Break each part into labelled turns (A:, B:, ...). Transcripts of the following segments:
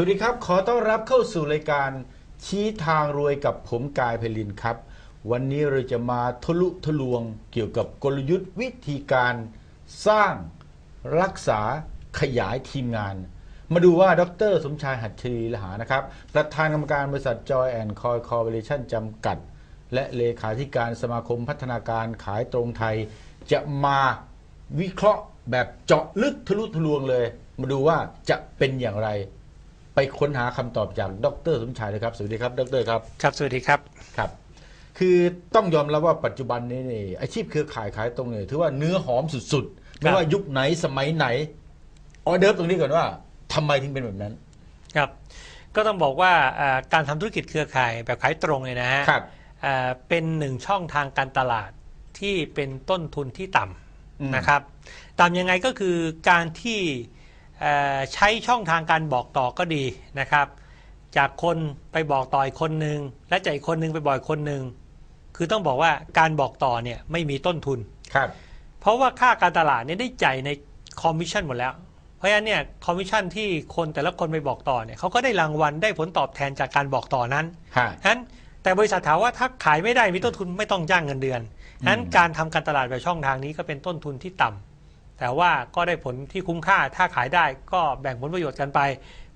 A: สวัสดีครับ ขอต้อนรับเข้าสู่รายการชี้ทางรวยกับผมกายเพลินครับ วันนี้เราจะมาทะลุทะลวงเกี่ยวกับกลยุทธ์วิธีการสร้างรักษาขยายทีมงาน มาดูว่าดร สมชายหัตถรีลหานะครับ ประธานกรรมการบริษัท Joy and Coy Corporation จำกัด และเลขาธิการสมาคมพัฒนาการขายตรงไทย จะมาวิเคราะห์แบบเจาะลึกทะลุทะลวงเลย มาดูว่าจะเป็นอย่างไร ไปค้นหาคำตอบจากดรสมชายเลยครับ สวัสดีครับ ดรครับ
B: ครับ สวัสดีครับ
A: ครับ คือต้องยอมรับว่าปัจจุบันนี้นี่อาชีพเครือข่ายขายตรงเนี่ยถือว่าเนื้อหอมสุดๆ ไม่ว่ายุคไหนสมัยไหน ออเดิร์ฟตรงนี้ก่อนว่าทำไมถึงเป็นแบบนั้น
B: ครับ ก็ต้องบอกว่าอ่าการทำธุรกิจเครือข่ายแบบขายตรงเนี่ยนะฮะ
A: ครับ
B: อ่าเป็นหนึ่งช่องทางการตลาดที่เป็นต้นทุนที่ต่
A: อืมำ
B: นะครับ ต่ำยังไงก็คือการที่เอ่อ ใช้ช่องทางการบอกต่อก็ดีนะครับ จากคนไปบอกต่ออีกคนหนึ่งและจากอีกคนหนึ่งไปบอกอีกคนหนึ่งคือต้องบอกว่าการบอกต่อเนี่ยไม่มีต้นทุน
A: ครับ
B: เพราะว่าค่าการตลาดเนี่ยได้จ่ายในคอมมิชชั่นหมดแล้ว เพราะฉะนั้นเนี่ยคอมมิชชั่นที่คนแต่ละคนไปบอกต่อเนี่ยเขาก็ได้รางวัลได้ผลตอบแทนจากการบอกต่อนั้น
A: ฮะ
B: ฉะนั้นแต่บริษัทถามว่าถ้าขายไม่ได้มีต้นทุนไม่ต้องจ้างเงินเดือนฉะนั้นการทำการตลาดแบบช่องทางนี้ก็เป็นต้นทุนที่ต่ำ แต่ว่าก็ได้ผลที่คุ้มค่าถ้าขายได้ก็แบ่งผลประโยชน์กันไป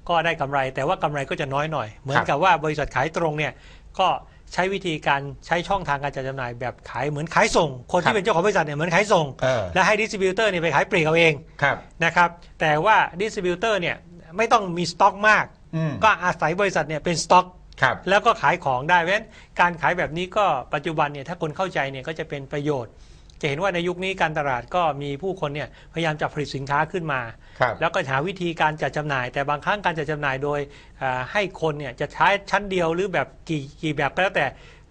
B: ก็ได้กำไร แต่ว่ากำไรก็จะน้อยหน่อย เหมือนกับว่าบริษัทขายตรงเนี่ยก็ใช้วิธีการใช้ช่องทางการจัดจำหน่ายแบบขายเหมือนขายส่ง คน
A: ครั
B: ที่
A: บ
B: เป็นเจ้าของบริษัทเนี่ยเหมือนขายส่ง
A: เออ
B: และให้ดิสติบิวเตอร์เนี่ยไปขายปลีกเอาเอง
A: ครับ
B: นะครับแต่ว่าดิสติบิวเตอร์เนี่ยไม่ต้องมีสต็อกมาก
A: อืม
B: ก็อาศัยบริษัทเนี่ยเป็นสต็อก
A: ครับ
B: แล้วก็ขายของได้เพราะฉะนั้นการขายแบบนี้ก็ปัจจุบันเนี่ยถ้าคนเข้าใจเนี่ยก็จะเป็นประโยชน์ จะเห็นว่าในยุคนี้การตลาดก็มีผู้คนเนี่ยพยายามจะผลิตสินค้าขึ้นมา
A: ครับ
B: แล้วก็หาวิธีการจัดจำหน่าย แต่บางครั้งการจัดจำหน่ายโดยอ่าให้คนเนี่ยจะใช้ชั้นเดียวหรือแบบกี่กี่แบบก็แล้วแต่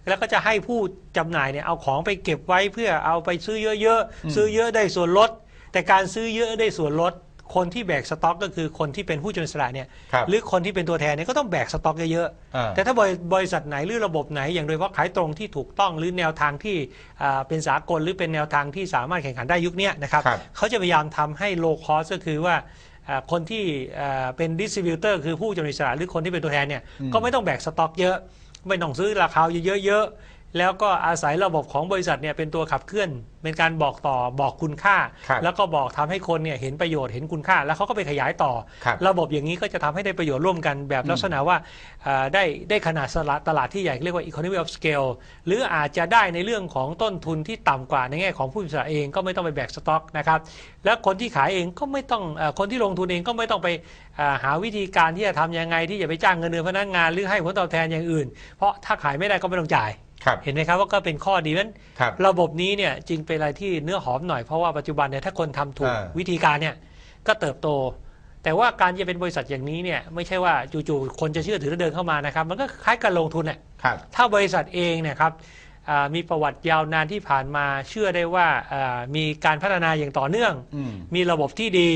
B: แล้วก็จะให้ผู้จำหน่ายเนี่ยเอาของไปเก็บไว้เพื่อเอาไปซื้อเยอะ
A: อืม
B: ๆซื้อเยอะได้ส่วนลด แต่การซื้อเยอะได้ส่วนลด คนที่แบกสต็อก ก็คือคนที่เป็นผู้จำหน่ายสลากเนี่ย
A: ครับ
B: หรือคนที่เป็นตัวแทนเนี่ยก็ต้องแบกสต็อกเยอะๆ
A: อ่า
B: แต่ถ้าบริบริษัทไหนหรือระบบไหนอย่างโดยเฉพาะขายตรงที่ถูกต้องหรือแนวทางที่อ่าเป็นสากลหรือเป็นแนวทางที่สามารถแข่งขันได้ยุคเนี้ยนะครับ
A: ครับ
B: เขาจะพยายามทำให้ low cost ก็คือว่าอ่าคนที่อ่าเป็น distributor คือผู้จำหน่ายสลากหรือคนที่เป็นตัวแทนเนี่ย
A: อืม
B: ก็ไม่ต้องแบกสต็อกเยอะ ไม่ต้องซื้อราคาเยอะๆ แล้วก็อาศัยระบบของบริษัทเนี่ยเป็นตัวขับเคลื่อน เป็นการบอกต่อบอกคุณค่า
A: ครับ
B: แล้วก็บอกทำให้คนเนี่ยเห็นประโยชน์เห็นคุณค่า แล้วเขาก็ไปขยายต่อ
A: ครับ
B: ระบบอย่างนี้ก็จะทำให้ได้ประโยชน์ร่วมกันแบบลักษณะว่าอ่าได้ได้ขนาดสละตลาดที่ใหญ่เรียกว่า economy of scale หรืออาจจะได้ในเรื่องของต้นทุนที่ต่ำกว่าในแง่ของผู้บริษัทเองก็ไม่ต้องไปแบกสต็อกนะครับและคนที่ขายเองก็ไม่ต้องเออคนที่ลงทุนเองก็ไม่ต้องไปอ่าหาวิธีการที่จะทำยังไงที่จะไปจ้างเงินเดือนพนักงานหรือให้ผลตอบแทนอย่างอื่น เพราะถ้าขายไม่ได้ก็ไม่ต้องจ่าย
A: ครับ
B: เห็นไหมครับว่าก็เป็นข้อดีนั้น
A: ครับ
B: ระบบนี้เนี่ยจึงเป็นอะไรที่เนื้อหอมหน่อยเพราะว่าปัจจุบันเนี่ยถ้าคนทำถูก
A: อ่า
B: วิธีการเนี่ยก็เติบโต แต่ว่าการจะเป็นบริษัทอย่างนี้เนี่ยไม่ใช่ว่าจู่ๆคนจะเชื่อถือแล้วเดินเข้ามานะครับ มันก็คล้ายการลงทุนเนี่ย
A: ครับ
B: ถ้าบริษัทเองเนะครับอ่ามีประวัติยาวนานที่ผ่านมาเชื่อได้ว่าอ่ามีการพัฒนาอย่างต่อเนื่อง
A: อืม
B: มีระบบที่ดี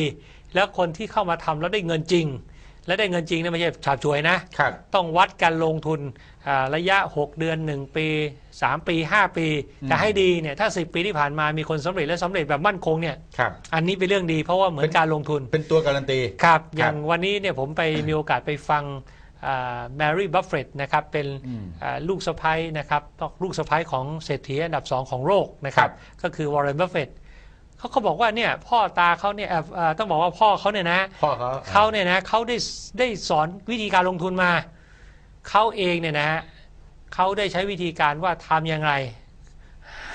B: แล้วคนที่เข้ามาทำแล้วได้เงินจริง และได้เงินจริงเนี่ยไม่ใช่ฉาบฉวยนะ
A: ครับ
B: ต้องวัดการลงทุนอ่าระยะ 6 เดือน 1 ปี 3 ปี 5 ปี
A: อืม
B: จะให้ดีเนี่ยถ้า 10 ปีที่ผ่านมามีคนสำเร็จและสำเร็จแบบมั่นคงเนี่ย
A: ครับ
B: อันนี้เป็นเรื่องดีเพราะว่าเหมือ
A: เป็นน
B: การลงทุน
A: เป็นตัวการันตี
B: ครับ
A: ครับ
B: อย่างวันนี้เนี่ยผมไปมีโอกาสไปฟังแมรี่บัฟเฟตนะครับ เป็น
A: อืม
B: อ่าลูกสะพ้ยนะครับต้องลูกสะพ้ยของเศรษฐีอันดับ2ของโลกนะครับ
A: ครับ
B: ก็คือวอร์เรนบัฟเฟต เขาก็บอกว่าเนี่ยพ่อตาเขาเนี่ยเอ่อเอ่อต้องบอกว่าพ่อเขาเนี่ยนะ
A: พ่อเขา
B: เขาเนี่ยนะเขาได้ได้สอนวิธีการลงทุนมาเขาเองเนี่ยนะฮะเขาได้ใช้วิธีการว่าทำอย่างไร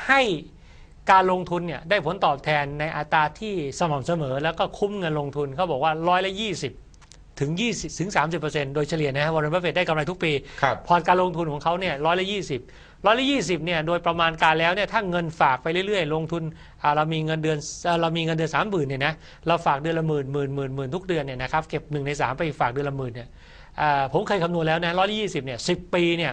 B: ให้การลงทุนเนี่ยได้ผลตอบแทนในอัตราที่สม่ำเสมอ แล้วก็คุ้มเงินลงทุนเขาบอกว่าร้อยละยี่สิบ ถึงยี่สิบถึงสามสิบเปอร์เซ็นต์โดยเฉลี่ยนะฮะวอร์เรนบัฟเฟตได้กำไรทุกปี
A: ครับ
B: พอร์ตการลงทุนของเขาเนี่ยร้อยละยี่สิบร้อยละยี่สิบเนี่ยโดยประมาณการแล้วเนี่ยถ้าเงินฝากไปเรื่อยๆ ลงทุนอ่าเรามีเงินเดือนอ่าเรามีเงินเดือนสามหมื่นเนี่ยนะเราฝากเดือนละหมื่นหมื่นหมื่นหมื่นทุกเดือนเนี่ยนะครับเก็บหนึ่งในสามไปฝากเดือนละหมื่นเนี่ยอ่าผมเคยคำนวณแล้วนะร้อยละยี่สิบเนี่ยสิบปีเนี่ย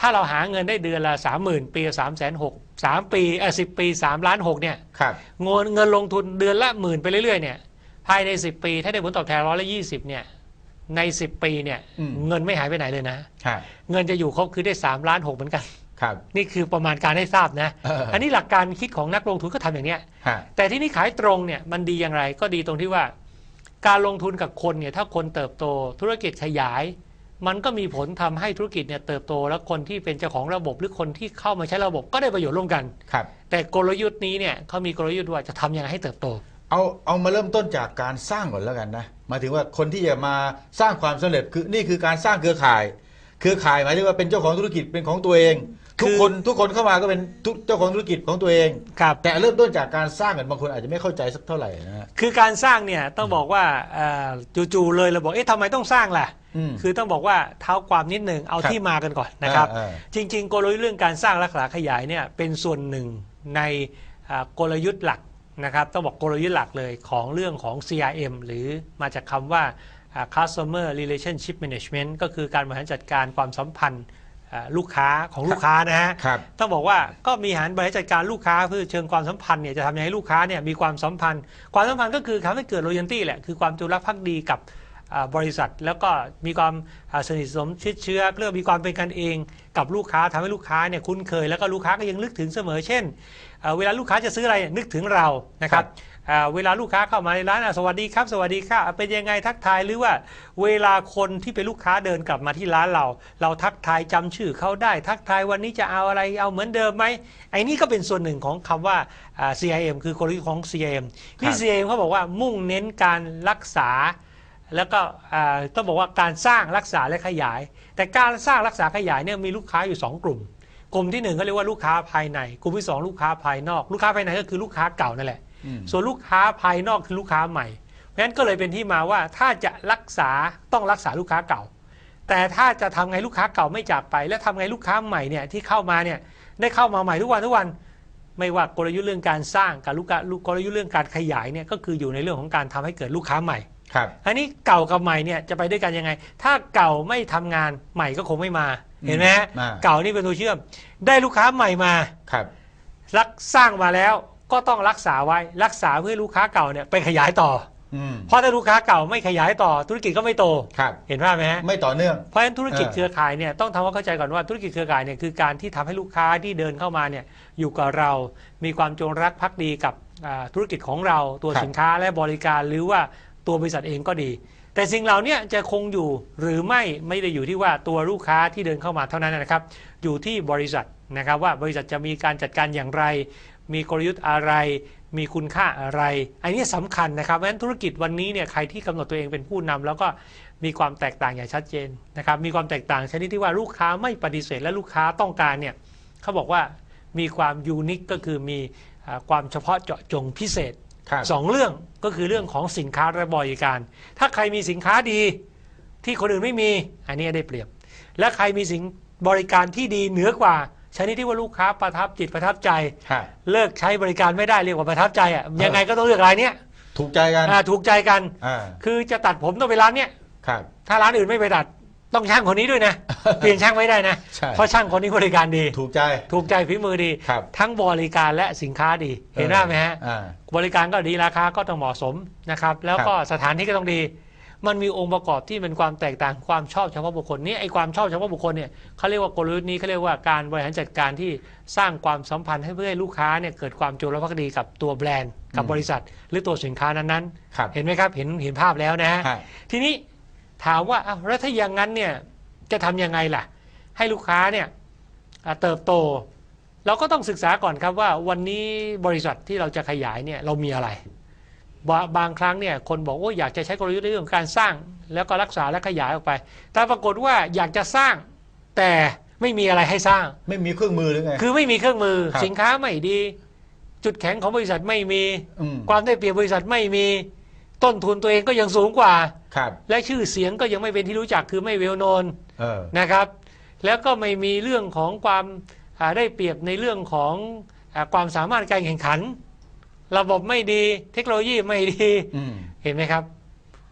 B: ถ้าเราหาเงินได้เดือนละสามหมื่นปีสามแสนหกสามปีเออสิบปีสามล้านหกเนี่ย
A: ครับ
B: เงินเงินลงทุนเดือนละหมื่นไปเรื่อยๆเนี่ย ภายใน 10 ปี ถ้าได้ผลตอบแทนร้อยละยี่สิบเนี่ยใน 10 ปีเนี่ย
A: อืม
B: เงินไม่หายไปไหนเลยนะ
A: ฮะ
B: เงินจะอยู่ครบคือได้3ล้าน6เหมือนกัน
A: ครับ
B: นี่คือประมาณการให้ทราบนะ
A: เอออั
B: อันนี้หลักการคิดของนักลงทุนก็ทำอย่างเนี้ย
A: ฮะ
B: แต่ที่นี่ขายตรงเนี่ยมันดีอย่างไรก็ดีตรงที่ว่า การลงทุนกับคนเนี่ยถ้าคนเติบโตธุรกิจขยาย มันก็มีผลทำให้ธุรกิจเนี่ยเติบโตแล้วคนที่เป็นเจ้าของระบบหรือคนที่เข้ามาใช้ระบบก็ได้ประโยชน์ร่วมกัน
A: ครับ
B: แต่กลยุทธ์นี้เนี่ยเขามีกลยุทธ์ว่าจะทำยังไงให้เติบโต
A: เอาเอามาเริ่มต้นจากการสร้างก่อนแล้วกันนะหมายถึงว่าคนที่จะมาสร้างความสำเร็จคือนี่คือการสร้างเครือข่าย เครือข่ายหมายถึงว่าเป็นเจ้าของธุรกิจเป็นของตัวเอง ทุก
B: คือ
A: คนทุกคนเข้ามาก็เป็นทุกเจ้าของธุรกิจของตัวเอง
B: ครับ
A: แต่เริ่มต้นจากการสร้างกันบางคนอาจจะไม่เข้าใจสักเท่าไหร่นะฮะ
B: คือการสร้างเนี่ยต้องบอกว่าเอ่อจู่ๆเลยเราบอกเอ๊ะทำไมต้องสร้างล่ะ
A: อืม
B: คือต้องบอกว่าเท้าความนิดหนึ่งเอา
A: ครับ
B: ที่มากันก่อนนะครับ
A: อ่า
B: จริง ๆ กลยุทธ์เรื่องการสร้างรักษาขยายเนี่ยเป็นส่วนหนึ่งในอ่ากลยุทธ์หลัก นะครับต้องบอกกลยุทธ์หลักเลยของเรื่องของ CRM หรือมาจากคำว่าอ่า Customer Relationship Management ก็คือการบริหารจัดการความสัมพันธ์อ่าลูกค้าของลูกค้านะฮะ
A: ครับ
B: ต้องบอกว่าก็มีหารบริหารจัดการลูกค้าเพื่อเชิงความสัมพันธ์เนี่ยจะทำยังไงให้ลูกค้าเนี่ยมีความสัมพันธ์ ความสัมพันธ์ก็คือทำให้เกิด loyalty แหละคือความจงรักภักดีกับอ่า บริษัท แล้วก็มีความสนิทสนมชิดเชื้อเรื่องมีความเป็นกันเองกับลูกค้าทำให้ลูกค้าเนี่ยคุ้นเคย แล้วก็ลูกค้าก็ยังนึกถึงเสมอเช่น เวลาลูกค้าจะซื้ออะไรนึกถึงเรานะครับเวลาลูกค้าเข้ามาในร้านสวัสดีครับ สวัสดีค่ะเป็นยังไงทักทายหรือว่าเวลาคนที่เป็นลูกค้าเดินกลับมาที่ร้านเรา เราทักทายจำชื่อเขาได้ ทักทายวันนี้จะเอาอะไรเอาเหมือนเดิมไหมไอ้นี่ก็เป็นส่วนหนึ่งของคำว่าอ่า CIM คือกลยุทธ์ของ CIM ที่ CIM เขาบอกว่ามุ่งเน้นการรักษา แล้วก็อ่าต้องบอกว่าการสร้างรักษาและขยาย แต่การสร้างรักษาขยายเนี่ยมีลูกค้าอยู่ 2 กลุ่ม กลุ่มที่1เขาเรียกว่าลูกค้าภายใน กลุ่มที่ 2 ลูกค้าภายนอก ลูกค้าภายในก็คือลูกค้าเก่านั่นแหละ
A: อืม
B: ส่วนลูกค้าภายนอกคือลูกค้าใหม่ เพราะฉะนั้นก็เลยเป็นที่มาว่าถ้าจะรักษาต้องรักษาลูกค้าเก่า แต่ถ้าจะทำไงลูกค้าเก่าไม่จากไป และทำไงลูกค้าใหม่เนี่ยที่เข้ามาเนี่ยได้เข้ามาใหม่ทุกวันทุกวันไม่ว่ากลยุทธ์เรื่องการสร้างกับลูกค้าลูกกลยุทธ์เรื่องการขยายเนี่ยก็คืออยู่ในเรื่องของการทำให้เกิดลูกค้าใหม่
A: ครับ
B: อันนี้เก่ากับใหม่เนี่ยจะไปด้วยกันยังไง ถ้าเก่าไม่ทำงานใหม่ก็คงไม่มาเห็นไหมฮะ
A: อ่า
B: เก่านี่เป็นตัวเชื่อม ได้ลูกค้าใหม่มา
A: ครับ
B: รักสร้างมาแล้วก็ต้องรักษาไว้รักษาเพื่อให้ลูกค้าเก่าเนี่ยไปขยายต่อ
A: อืม
B: เพราะถ้าลูกค้าเก่าไม่ขยายต่อธุรกิจก็ไม่โต
A: ครับ
B: เห็นภาพไหมฮะ
A: ไม่ต่อเนื่อง
B: เพราะฉะนั้นธุรกิจ
A: เออ
B: เครือข่ายเนี่ยต้องทำความเข้าใจก่อนว่าธุรกิจเครือข่ายเนี่ยคือการที่ทำให้ลูกค้าที่เดินเข้ามาเนี่ยอยู่กับเรา มีความจงรักภักดีกับอ่าธุรกิจของเราตัวสินค้าและบริการหรือว่า ตัวบริษัทเองก็ดี แต่สิ่งเหล่านี้จะคงอยู่หรือไม่ไม่ได้อยู่ที่ว่าตัวลูกค้าที่เดินเข้ามาเท่านั้นนะครับ อยู่ที่บริษัทนะครับว่าบริษัทจะมีการจัดการอย่างไร มีกลยุทธ์อะไร มีคุณค่าอะไร อันนี้สำคัญนะครับเพราะฉะนั้นธุรกิจวันนี้เนี่ยใครที่กำหนดตัวเองเป็นผู้นำแล้วก็มีความแตกต่างอย่างชัดเจนนะครับมีความแตกต่างชนิดที่ว่าลูกค้าไม่ปฏิเสธและลูกค้าต้องการเนี่ยเขาบอกว่ามีความยูนิคก็คือมีความเฉพาะเจาะจงพิเศษ
A: ครับ
B: สองเรื่องก็คือเรื่องของสินค้าและบริการ ถ้าใครมีสินค้าดีที่คนอื่นไม่มี อันนี้ได้เปรียบ และใครมีสินบริการที่ดีเหนือกว่าชนิดที่ว่าลูกค้าประทับจิตประทับใจ
A: ฮะ
B: เลิกใช้บริการไม่ได้เรียกว่าประทับใจอะยังไงก็ต้องเลือกรายเนี้ย
A: ถูกใจกัน
B: อ่าถูกใจกัน
A: อ่า
B: คือจะตัดผมต้องไปร้านเนี้ย
A: ครับ
B: ถ้าร้านอื่นไม่ไปตัด ต้องช่างคนนี้ด้วยนะ เปลี่ยนช่างไม่ได้นะ
A: ใช่
B: เพราะช่างคนนี้บริการดี
A: ถูกใจ
B: ถูกใจฝีมือดี
A: ครับ
B: ทั้งบริการและสินค้าดี เห็นหน้าไหมฮะ
A: อ่า
B: บริการก็ดีราคาก็ต้องเหมาะสมนะครับ แล้วก็
A: ครับ
B: สถานที่ก็ต้องดี มันมีองค์ประกอบที่เป็นความแตกต่างความชอบเฉพาะบุคคลนี่ไอ้ความชอบเฉพาะบุคคลเนี่ยเขาเรียกว่ากลยุทธ์นี้เขาเรียกว่าการบริหารจัดการที่สร้างความสัมพันธ์ให้เพื่อให้ลูกค้าเนี่ยเกิดความจงรักภักดีกับตัวแบรนด์ กับ
A: อืม
B: บริษัท หรือตัวสินค้านั้น
A: ครับ
B: ๆเห็นไหมครับเห็นเห็นภาพแล้วนะฮะ
A: ฮะ
B: ทีนี้ ถามว่าอ้าวแล้วถ้าอย่างนั้นเนี่ยจะทำยังไงล่ะ ให้ลูกค้าเนี่ยอ่าเติบโต เราก็ต้องศึกษาก่อนครับว่าวันนี้บริษัทที่เราจะขยายเนี่ยเรามีอะไร บาบางครั้งเนี่ยคนบอกว่าอยากจะใช้กลยุทธ์ในเรื่องของการสร้าง แล้วก็รักษาและขยายออกไป แต่ปรากฏว่าอยากจะสร้างแต่ไม่มีอะไรให้สร้าง
A: ไม่มีเครื่องมือหรือไง
B: คือไม่มีเครื่องมือ
A: ครับ
B: สินค้าไม่ดี จุดแข็งของบริษัทไม่มี
A: อืม
B: ความได้เปรียบบริษัทไม่มี ต้นทุนตัวเองก็ยังสูงกว่า
A: ครับ
B: และชื่อเสียงก็ยังไม่เป็นที่รู้จักคือไม่เวลโนน
A: เออ
B: นะครับ แล้วก็ไม่มีเรื่องของความอ่าได้เปรียบในเรื่องของอาความสามารถการแข่งขัน ระบบไม่ดีเทคโนโลยีไม่ดี
A: อืม
B: เห็นไหมครับ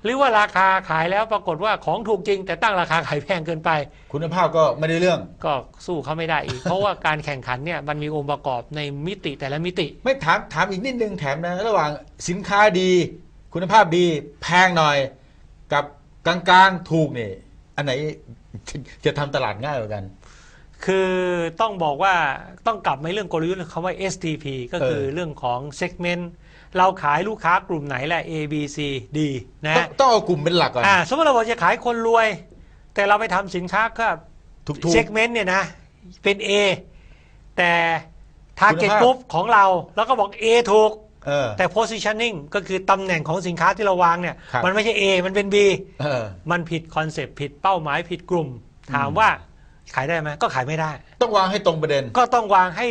B: หรือว่าราคาขายแล้วปรากฏว่าของถูกจริง แต่ตั้งราคาขายแพงเกินไป
A: คุณภาพก็ไม่ได้เรื่อง
B: ก็สู้เขาไม่ได้อีก เพราะว่าการแข่งขันเนี่ยมันมีองค์ประกอบในมิติแต่ละมิติ
A: ไม่ถามถามอีกนิดนึงแถมนะ ระหว่างสินค้าดี คุณภาพดีแพงหน่อยกับกลางๆถูกนี่ อันไหนจะจะทำตลาดง่ายกว่ากัน
B: คือต้องบอกว่าต้องกลับมาเรื่องกลยุทธ์คำว่า STP ก็คือ
A: เออ
B: เรื่องของ segment เราขายลูกค้ากลุ่มไหนแหละ A B C D นะ
A: ต้องต้องเอากลุ่มเป็นหลักก่อน
B: อ่าสมมติเราบอกจะขายคนรวย แต่เราไปทำสินค้าก็
A: ถูกถูก
B: segment เนี่ยนะเป็น A แต่ target
A: คุณภาพ
B: group ของเรา แล้วก็บอก A ถูก
A: เออ
B: แต่ positioning ก็คือตำแหน่งของสินค้าที่เราวางเนี่ย
A: ครับ
B: มันไม่ใช่ A มันเป็น B
A: เออ
B: มันผิดคอนเซปต์ผิดเป้าหมายผิดกลุ่ม ถามว่าขายได้ไหมก็ขายไม่ได้
A: ต้องวางให้ตรงประเด็น
B: ก็ต้องวางให้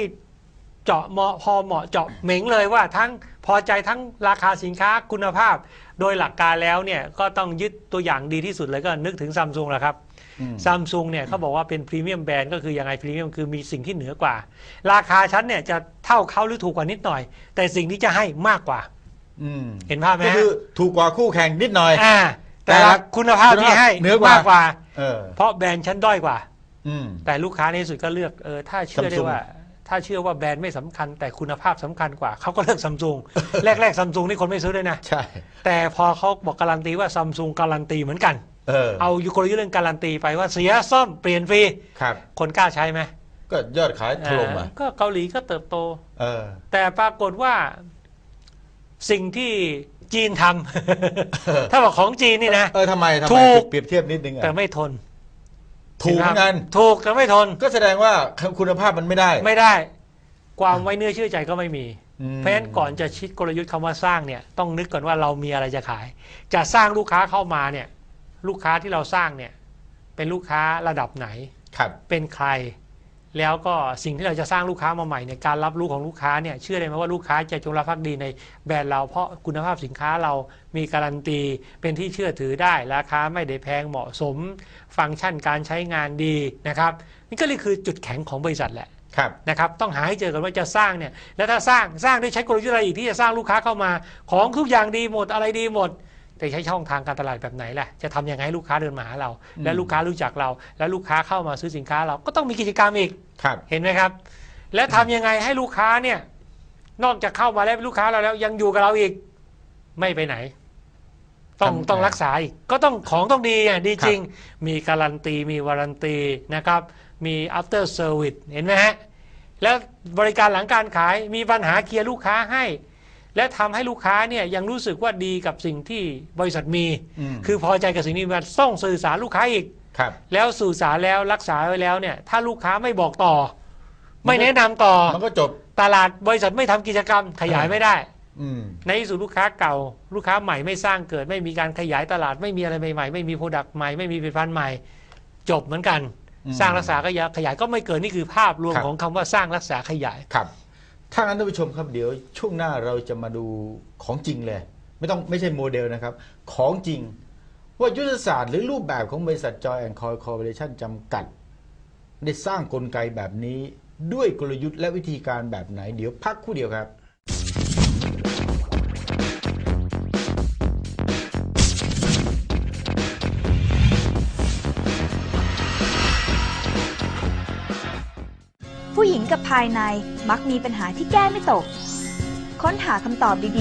B: เจาะเหมาะพอเหมาะเจาะเหม่งเลยว่าทั้งพอใจทั้งราคาสินค้าคุณภาพ โดยหลักการแล้วเนี่ยก็ต้องยึดตัวอย่างดีที่สุดเลยก็นึกถึงซัมซุงแหละครับ
A: อืม
B: ซัมซุงเนี่ยเขาบอกว่าเป็นพรีเมียมแบรนด์ก็คือยังไงพรีเมียมคือมีสิ่งที่เหนือกว่า ราคาชั้นเนี่ยจะเท่าเขาหรือถูกกว่านิดหน่อย แต่สิ่งที่จะให้มากกว่า
A: อืม
B: เห็นภาพไหม
A: ก็
B: ฮะ
A: คือถูกกว่าคู่แข่งนิดหน่อย
B: อ่าแต่
A: แต่
B: ละคุณภาพที่ให้
A: เหนือกว่า
B: มากกว่า
A: เออ
B: เพราะแบรนด์ชั้นด้อยกว่า
A: อืม
B: แต่ลูกค้าในที่สุดก็เลือกเออถ้าเชื่อได้
A: Samsung
B: ว่า ถ้าเชื่อว่าแบรนด์ไม่สำคัญ แต่คุณภาพสำคัญกว่าเขาก็เลือกซัมซุงแรกๆซัมซุงนี่คนไม่ซื้อเลยนะ
A: ใช่
B: แต่พอเขาบอกการันตีว่าซัมซุงการันตีเหมือนกัน
A: เออ
B: เอาอยู่กลยุทธ์เรื่องการันตีไปว่าเสียซ่อมเปลี่ยนฟรี
A: ครับ
B: คนกล้าใช้ไหม
A: ก็ยอดขายถล่มอะ
B: อ่าก็เกาหลีก็เติบโต
A: เออ
B: แต่ปรากฏว่าสิ่งที่จีนทำถ้าบอกของจีนนี่นะ
A: เออทำไมทำ
B: ถู
A: ไม
B: ก
A: เปรียบเทียบนิดนึงอะ
B: แต่ไม่ทน
A: ถูกเหมือนกัน
B: ถูกแต่ไม่ทน
A: ก็แสดงว่าคุณภาพมันไม่ได้
B: ไม่ได้ ความไว้เนื้อเชื่อใจก็ไม่มี
A: อืม
B: เพราะฉะนั้นก่อนจะคิดกลยุทธ์คำว่าสร้างเนี่ยต้องนึกก่อนว่าเรามีอะไรจะขาย จะสร้างลูกค้าเข้ามาเนี่ย ลูกค้าที่เราสร้างเนี่ยเป็นลูกค้าระดับไหน
A: ครับ
B: เป็นใคร แล้วก็สิ่งที่เราจะสร้างลูกค้ามาใหม่เนี่ยการรับรู้ของลูกค้าเนี่ยเชื่อได้ไหมว่าลูกค้าจะจงรักภักดีในแบรนด์เราเพราะคุณภาพสินค้าเรามีการันตี เป็นที่เชื่อถือได้ ราคาไม่ได้แพงเหมาะสม ฟังก์ชันการใช้งานดีนะครับนี่ก็เลยคือจุดแข็งของบริษัทแหละ
A: ครับ
B: นะครับต้องหาให้เจอกันว่าจะสร้างเนี่ยแล้วถ้าสร้างสร้างได้ใช้กลยุทธ์อะไรอีกที่จะสร้างลูกค้าเข้ามา ของทุกอย่างดีหมดอะไรดีหมด แต่ใช้ช่องทางการตลาดแบบไหนล่ะจะทำยังไงให้ลูกค้าเดินมาหาเรา
A: อืม
B: และลูกค้ารู้จักเรา แล้วลูกค้าเข้ามาซื้อสินค้าเราก็ต้องมีกิจกรรมอีก
A: ครับ
B: เห็นไหมครับ และทำยังไงให้ลูกค้าเนี่ย นอกจากเข้ามาแล้วเป็นลูกค้าเราแล้วยังอยู่กับเราอีก ไม่ไปไหน ต้อง
A: ทำ
B: ต้องรักษาอีกก็ต้องของต้องดีอะดี
A: ครับ
B: จริง มีการันตีมีวารันตีนะครับ มี after service เห็นไหมฮะ แล้วบริการหลังการขายมีปัญหาเคลียร์ลูกค้าให้ และทำให้ลูกค้าเนี่ยยังรู้สึกว่าดีกับสิ่งที่บริษัทมี
A: อืม
B: คือพอใจกับสิ่งนี้มันต้องสื่อสารลูกค้าอีก
A: ครับ
B: แล้วสื่อสารแล้วรักษาไว้แล้วเนี่ย ถ้าลูกค้าไม่บอกต่อ ไม่แนะนำต่อ
A: มันก็จบ
B: ตลาดบริษัทไม่ทำกิจกรรมขยายไม่ได้
A: อืม
B: ในที่สุดลูกค้าเก่า ลูกค้าใหม่ไม่สร้างเกิด ไม่มีการขยายตลาดไม่มีอะไรใหม่ๆไม่มีโปรดักต์ใหม่ไม่มีผลิตภัณฑ์ใหม่ จบเหมือนกัน
A: อืม
B: สร้างรักษาขยายขยายก็ไม่เกิดนี่คือภาพรวม
A: ครับ
B: ของคำว่าสร้างรักษาขยาย
A: ครับ ถ้างั้นท่านผู้ชมครับเดี๋ยวช่วงหน้าเราจะมาดูของจริงเลย ไม่ต้องไม่ใช่โมเดลนะครับ ของจริงว่ายุทธศาสตร์หรือรูปแบบของบริษัท Joy and Coy Corporation จำกัด ได้สร้างกลไกแบบนี้ด้วยกลยุทธ์และวิธีการแบบไหน เดี๋ยวพักคู่เดียวครับ
C: ผู้หญิงกับภายในมักมีปัญหาที่แก้ไม่ตก ค้นหาคำตอบดีๆ